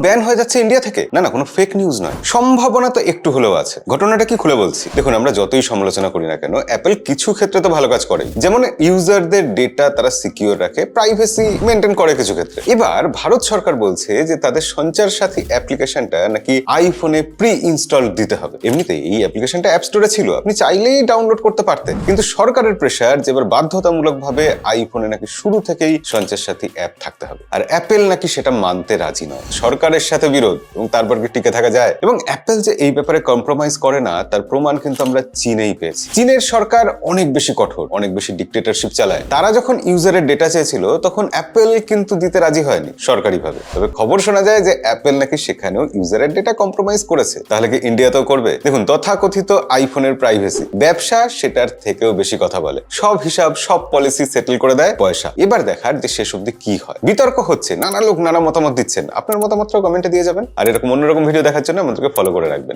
Ban হয়ে যাচ্ছে India থেকে? না না, কোনো ফেক নিউজ নয়। সম্ভাবনা তো একটু হলেও আছে। ঘটনাটা কি খুলে বলছি? দেখুন, আমরা যতই সমালোচনা করি না কেন অ্যাপেল কিছু ক্ষেত্রে তো ভালো কাজ করে। যেমন ইউজারদের ডেটা তারা সিকিউর রাখে প্রাইভেসি মেনটেন করে কিছু ক্ষেত্রে। এবার ভারত সরকার বলছে যে তাদের সঞ্চার সাথী অ্যাপ্লিকেশনটা নাকি আইফোনে প্রি ইনস্টল দিতে হবে। এমনিতে এই অ্যাপ্লিকেশনটা অ্যাপ স্টোরে ছিল। আপনি চাইলেই ডাউনলোড করতে পারতেন। কিন্তু সরকারের প্রেশার যে এবার বাধ্যতামূলকভাবে আইফোনে নাকি শুরু থেকেই সঞ্চার সাথী অ্যাপ থাকতে হবে। আর অ্যাপেল নাকি সেটা মানতে রাজি নয়। সরকারের সাথে বিরোধ এবং তারপর কি টিকে থাকা যায়? এবং অ্যাপেল যে এই ব্যাপারে কম্প্রোমাইজ করে না, তার প্রমাণ কিন্তু আমরা চীনেই পেয়েছি। চীনের সরকার অনেক বেশি কঠোর, অনেক বেশি ডিক্টেটরশিপ চালায়। তারা যখন ইউজারের ডেটা চেয়েছিল, তখন অ্যাপেল কিন্তু দিতে রাজি হয়নি, সরকারিভাবে। তবে খবর শোনা যায় যে অ্যাপেল নাকি সেখানেও ইউজারের ডেটা কম্প্রোমাইজ করেছে। তাহলে কি ইন্ডিয়াতেও করবে? দেখুন, তথাকথিত আইফোনের প্রাইভেসি ব্যবসা সেটার থেকেও বেশি কথা বলে। সব হিসাব, সব পলিসি সেটেল করে দেয় পয়সা। এবার দেখার যে শেষ অব্দি কি হয়। বিতর্ক হচ্ছে, নানা লোক নানা মতামত দিচ্ছেন। আপনার মতামতটাও কমেন্টে দিয়ে যাবেন। আর এরকম অন্যরকম ভিডিও দেখার জন্য আমাদেরকে ফলো করে রাখবেন।